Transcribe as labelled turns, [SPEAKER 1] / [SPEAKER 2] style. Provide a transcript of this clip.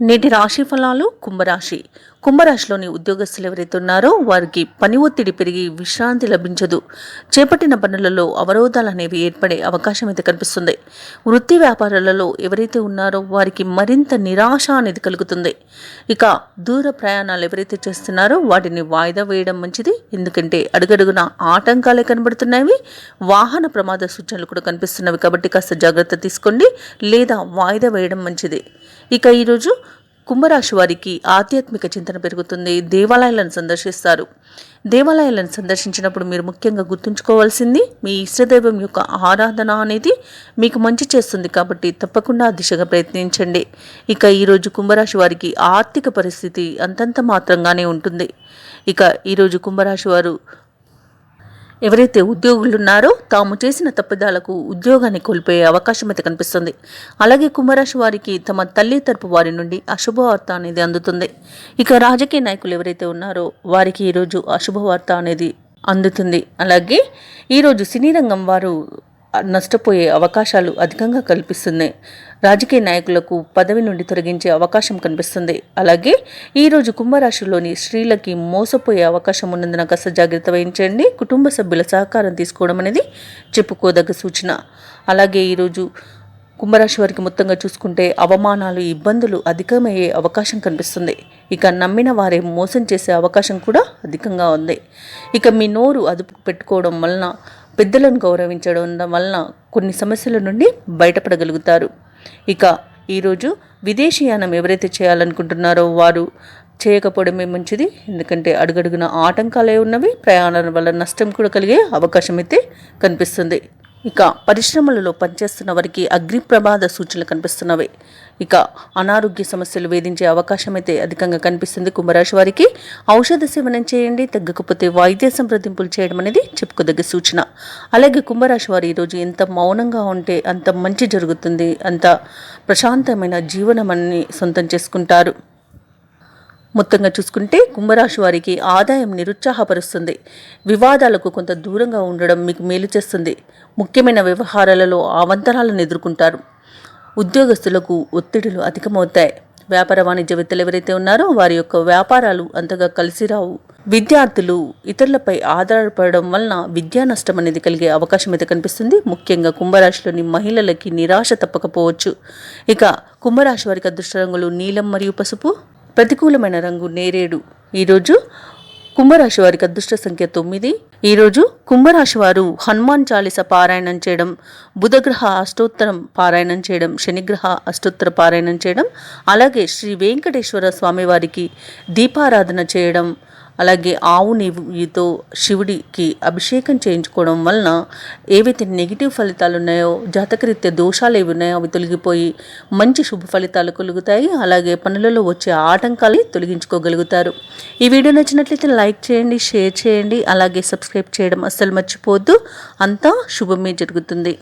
[SPEAKER 1] నేటి రాశి ఫలాలు కుంభరాశి. కుంభరాశిలోని ఉద్యోగస్తులు ఎవరైతే ఉన్నారో వారికి పని ఒత్తిడి పెరిగి విశ్రాంతి లభించదు. చేపట్టిన పనులలో అవరోధాలు అనేవి ఏర్పడే అవకాశం అయితే కనిపిస్తుంది. వృత్తి వ్యాపారాలలో ఎవరైతే ఉన్నారో వారికి మరింత నిరాశ అనేది కలుగుతుంది. ఇక దూర ప్రయాణాలు ఎవరైతే చేస్తున్నారో వాటిని వాయిదా వేయడం మంచిది. ఎందుకంటే అడుగడుగున ఆటంకాలే కనబడుతున్నాయి. వాహన ప్రమాద సూచనలు కూడా కనిపిస్తున్నవి. కాబట్టి కాస్త జాగ్రత్త తీసుకోండి. లేదా వాయిదా వేయడం మంచిది. ఇక ఈరోజు కుంభరాశి వారికి ఆధ్యాత్మిక చింతన పెరుగుతుంది. దేవాలయాలను సందర్శిస్తారు. దేవాలయాలను సందర్శించినప్పుడు మీరు ముఖ్యంగా గుర్తుంచుకోవాల్సింది మీ ఇష్టదైవం యొక్క ఆరాధన అనేది మీకు మంచి చేస్తుంది కాబట్టి తప్పకుండా దిశగా ప్రయత్నించండి. ఇక ఈరోజు కుంభరాశి వారికి ఆర్థిక పరిస్థితి అంతంత మాత్రంగానే ఉంటుంది. ఇక ఈరోజు కుంభరాశి వారు ఎవరైతే ఉద్యోగులున్నారో తాము చేసిన తప్పిదాలకు ఉద్యోగాన్ని కోల్పోయే అవకాశం అయితే కనిపిస్తుంది. అలాగే కుంభరాశి వారికి తమ తల్లి తరపు వారి నుండి అశుభవార్త అనేది అందుతుంది. ఇక రాజకీయ నాయకులు ఎవరైతే ఉన్నారో వారికి ఈరోజు అశుభవార్త అనేది అందుతుంది. అలాగే ఈరోజు సినీ రంగం వారు నష్టపోయే అవకాశాలు అధికంగా కల్పిస్తున్నాయి. రాజకీయ నాయకులకు పదవి నుండి తొలగించే అవకాశం కనిపిస్తుంది. అలాగే ఈరోజు కుంభరాశిలోని స్త్రీలకి మోసపోయే అవకాశం ఉన్నందున కాస్త జాగ్రత్త వహించండి. కుటుంబ సభ్యుల సహకారం తీసుకోవడం అనేది చెప్పుకోదగ్గ సూచన. అలాగే ఈరోజు కుంభరాశి వారికి మొత్తంగా చూసుకుంటే అవమానాలు ఇబ్బందులు అధికమయ్యే అవకాశం కనిపిస్తుంది. ఇక నమ్మిన వారే మోసం చేసే అవకాశం కూడా అధికంగా ఉంది. ఇక మీ నోరు అదుపు పెట్టుకోవడం వలన పెద్దలను గౌరవించడం వలన కొన్ని సమస్యల నుండి బయటపడగలుగుతారు. ఇక ఈరోజు విదేశీయానం ఎవరైతే చేయాలనుకుంటున్నారో వారు చేయకపోవడమే మంచిది. ఎందుకంటే అడుగడుగున ఆటంకాలే ఉన్నవి ప్రయాణాల వల్ల నష్టం కూడా కలిగే అవకాశం అయితే కనిపిస్తుంది. ఇక పరిశ్రమలలో పనిచేస్తున్న వారికి అగ్ని ప్రమాద సూచనలు కనిపిస్తున్నవి. ఇక అనారోగ్య సమస్యలు వేధించే అవకాశం అయితే అధికంగా కనిపిస్తుంది కుంభరాశి వారికి. ఔషధ సేవనం చేయండి తగ్గకపోతే వైద్య సంప్రదింపులు చేయడం అనేది చెప్పుకోదగ్గ సూచన. అలాగే కుంభరాశి వారు ఈరోజు ఎంత మౌనంగా ఉంటే అంత మంచి జరుగుతుంది అంత ప్రశాంతమైన జీవనమని సొంతం చేసుకుంటారు. మొత్తంగా చూసుకుంటే కుంభరాశి వారికి ఆదాయం నిరుత్సాహపరుస్తుంది. వివాదాలకు కొంత దూరంగా ఉండడం మీకు మేలు చేస్తుంది. ముఖ్యమైన వ్యవహారాలలో అవంతరాలను ఎదుర్కొంటారు. ఉద్యోగస్తులకు ఒత్తిడులు అధికమవుతాయి. వ్యాపార వాణిజ్యవేత్తలు ఎవరైతే ఉన్నారో వారి యొక్క వ్యాపారాలు అంతగా కలిసి రావు. విద్యార్థులు ఇతరులపై ఆధారపడడం వలన విద్యా నష్టం అనేది కలిగే అవకాశం అయితే కనిపిస్తుంది. ముఖ్యంగా కుంభరాశిలోని మహిళలకి నిరాశ తప్పకపోవచ్చు. ఇక కుంభరాశి వారికి అదృష్ట రంగులు నీలం మరియు పసుపు ప్రతికూలమైన రంగు నేరేడు. ఈరోజు కుంభరాశి వారికి అదృష్ట సంఖ్య తొమ్మిది. ఈరోజు కుంభరాశి వారు హనుమాన్ చాలీస పారాయణం చేయడం బుధగ్రహ అష్టోత్తరం పారాయణం చేయడం శనిగ్రహ అష్టోత్తర పారాయణం చేయడం అలాగే శ్రీ వెంకటేశ్వర స్వామివారికి దీపారాధన చేయడం అలాగే ఆవు నెయ్యితో శివుడికి అభిషేకం చేయించుకోవడం వలన ఏవైతే నెగిటివ్ ఫలితాలు ఉన్నాయో జాతకరీత్యా దోషాలు ఏవి ఉన్నాయో అవి తొలగిపోయి మంచి శుభ ఫలితాలు కలుగుతాయి. అలాగే పనులలో వచ్చే ఆటంకాలు తొలగించుకోగలుగుతారు. ఈ వీడియో నచ్చినట్లయితే లైక్ చేయండి షేర్ చేయండి. అలాగే సబ్స్క్రైబ్ చేయడం అస్సలు మర్చిపోవద్దు. అంతా శుభమే జరుగుతుంది.